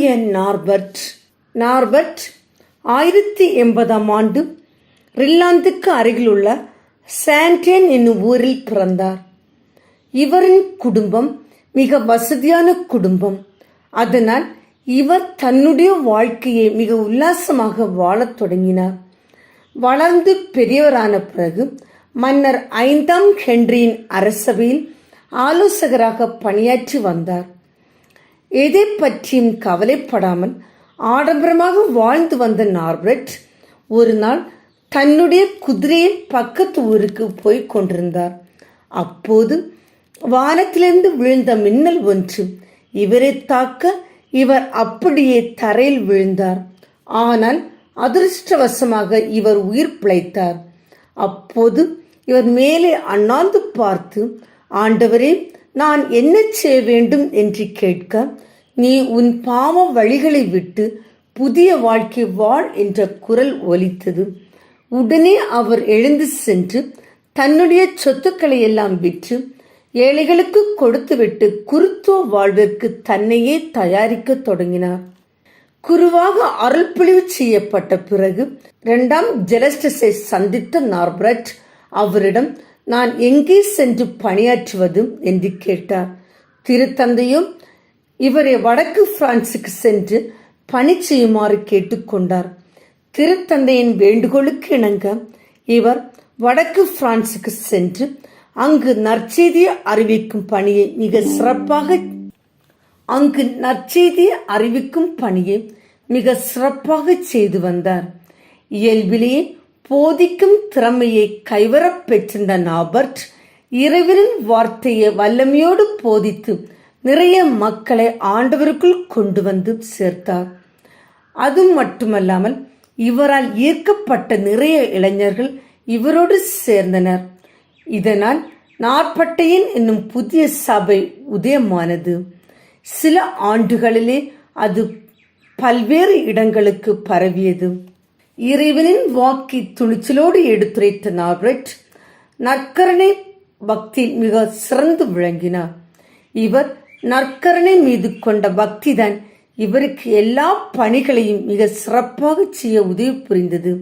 தூய Norbert. Norbert ஆயிரத்தி எண்பதாம் ஆண்டு ரில்லாந்துக்கு அருகிலுள்ள சாண்டேன் என்னும் ஊரில் பிறந்தார். இவரின் குடும்பம் மிக வசதியான குடும்பம். அதனால் இவர் தன்னுடைய வாழ்க்கையை மிக உல்லாசமாக வாழத் தொடங்கினார். வளர்ந்து பெரியவரான பிறகு மன்னர் ஐந்தாம் ஹென்ரியின் அரசவையில் ஆலோசகராக பணியாற்றி வந்தார். எதை பற்றியும் கவலைப்படாமல் ஆடம்பரமாக வாழ்ந்து வந்த நார்பரட் ஒரு நாள் தன்னுடைய குதிரையின் பக்கத்து ஊருக்கு போய் கொண்டிருந்தார். அப்போது வானத்திலிருந்து விழுந்த மின்னல் ஒன்று இவரை தாக்க இவர் அப்படியே தரையில் விழுந்தார். ஆனால் அதிர்ஷ்டவசமாக இவர் உயிர் பிழைத்தார். அப்போது இவர் மேலே அண்ணாந்து பார்த்து ஆண்டவரே நான் என்ன செய்ய வேண்டும் என்று கேட்க நீ உன் பாவ வழிகளை விட்டு புதிய வாழ்க்கை வாழ் என்ற குரல் ஒலித்தது. உடனே அவர் எழுந்து சென்று தன்னுடைய சொத்துக்களை எல்லாம் விற்று ஏழைகளுக்கு கொடுத்துவிட்டு குருத்துவ வாழ்விற்கு தன்னையே தயாரிக்க தொடங்கினார். குருவாக அருள்பொழிவு செய்யப்பட்ட பிறகு இரண்டாம் ஜெலஸ்டஸை சந்தித்த நார்பரட் அவரிடம் நான் எங்கே சென்று பணியாற்றுவது என்று கேட்டார். திருத்தந்தையும் இவரை வடக்கு பிரான்சுக்கு சென்று பணி செய்யுமாறு கேட்டுக்கொண்டார் திருத்தந்தையின் வேண்டுகோளுக்கு இணங்க இவர் வடக்கு பிரான்சுக்கு சென்று அங்கு நற்செய்தியை அறிவிக்கும் பணியை மிக சிறப்பாக அங்கு நற்செய்தியை அறிவிக்கும் பணியை மிக சிறப்பாக செய்து வந்தார். இயல்பிலேயே போதிக்கும் திறமையை கைவரப் பெற்றிருந்த நாபர்ட் இறைவனின் வார்த்தையை வல்லமையோடு போதித்து நிறைய மக்களை ஆண்டவருக்குள் கொண்டு வந்து சேர்த்தார். அது மட்டுமல்லாமல் இவரால் ஈர்க்கப்பட்ட நிறைய இளைஞர்கள் இவரோடு சேர்ந்தனர். இதனால் நாற்பட்டையின் என்னும் புதிய சபை உதயமானது. சில ஆண்டுகளிலே அது பல்வேறு இடங்களுக்கு பரவியது. இறைவனின் வாக்கி துணிச்சலோடு எடுத்துரைத்த நார்பரெட் நற்கரணை பக்தி மிக சிறந்து விளங்கினார். இவர் நற்கரணை மீது கொண்ட பக்திதான் இவருக்கு எல்லா பணிகளையும் மிக சிறப்பாக செய்ய உதவி புரிந்தது.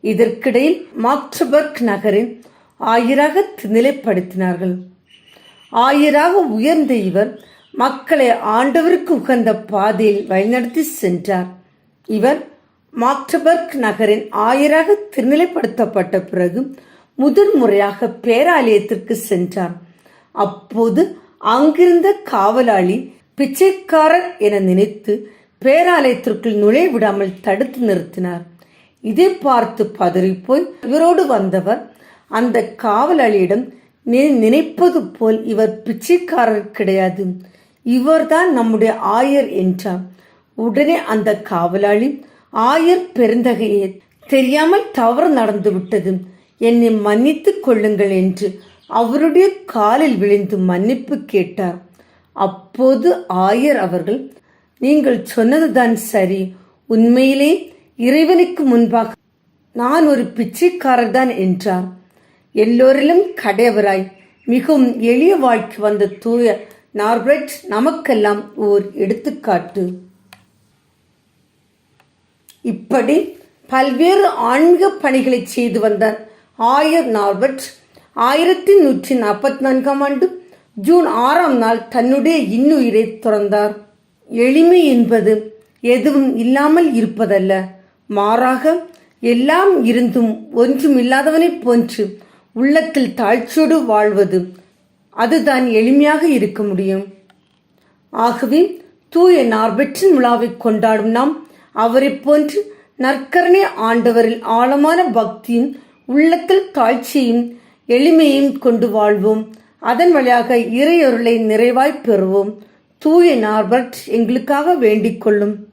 இதற்கிடையில் மாக்டபர்க் நகரின் ஆயிராக நிலைப்படுத்தினார்கள் ஆயிராக உயர்ந்த இவர் மக்களை ஆண்டவருக்கு உகந்த பாதையில் வழிநடத்தி சென்றார். இவர் மாக்டபர்க் நகரின் ஆயராக திருநிலைப்படுத்தப்பட்ட பிறகு முதன்முறையாக பேராலயத்திற்கு சென்றார். அப்போது அங்கிருந்த காவலாளி பிச்சைக்காரர் என நினைத்து பேராலயத்திற்குள் நுழைவிடாமல் தடுத்து நிறுத்தினார். இதை பார்த்து பதறிப்போய் இவரோடு வந்தவர் அந்த காவலாளியிடம் நினைப்பது போல் இவர் பிச்சைக்காரர் கிடையாது. இவர்தான் நம்முடைய ஆயர் என்றார். உடனே அந்த காவலாளி ஆயர் பெருந்தகையே தெரியாமல் தவறு நடந்து விட்டது. என்னை மன்னித்து கொள்ளுங்கள் என்று அவருடைய காலில் விழுந்து மன்னிப்பு கேட்டார். அப்போது ஆயர் அவர்கள் நீங்கள் சொன்னதுதான் சரி உண்மையிலே இறைவனுக்கு முன்பாக நான் ஒரு பிச்சைக்காரர் தான் என்றார். எல்லோரிலும் கடையவராய் மிகவும் எளிய வாழ்க்கை வந்த தூய நார்பரெட் நமக்கெல்லாம் ஓர் எடுத்துக்காட்டு. இப்படி பல்வேறு ஆன்மீக பணிகளை செய்து வந்தார். ஆயர் நார்பர்ட் ஆயிரத்தி நூற்றி நாற்பத்தி நான்காம் ஆண்டு ஜூன் ஆறாம் நாள் தன்னுடைய இன்னுயிரை துறந்தார். எளிமை என்பது எதுவும் இல்லாமல் இருப்பதல்ல. மாறாக எல்லாம் இருந்தும் ஒன்றும் இல்லாதவனைப் போன்று உள்ளத்தில் தாழ்ச்சியோடு வாழ்வது அதுதான் எளிமையாக இருக்க முடியும். ஆகவே தூய நார்பெற்றின் விழாவை கொண்டாடும் நாம் அவரை போன்று நற்கரணை ஆண்டவரில் ஆழமான பக்தியும் உள்ளத்தில் தாழ்ச்சியும் எளிமையும் கொண்டு வாழ்வோம். அதன் வழியாக இறையொருளை நிறைவாய் பெறுவோம். தூய நார்பர்ட் எங்களுக்காக வேண்டிக் கொள்ளும்.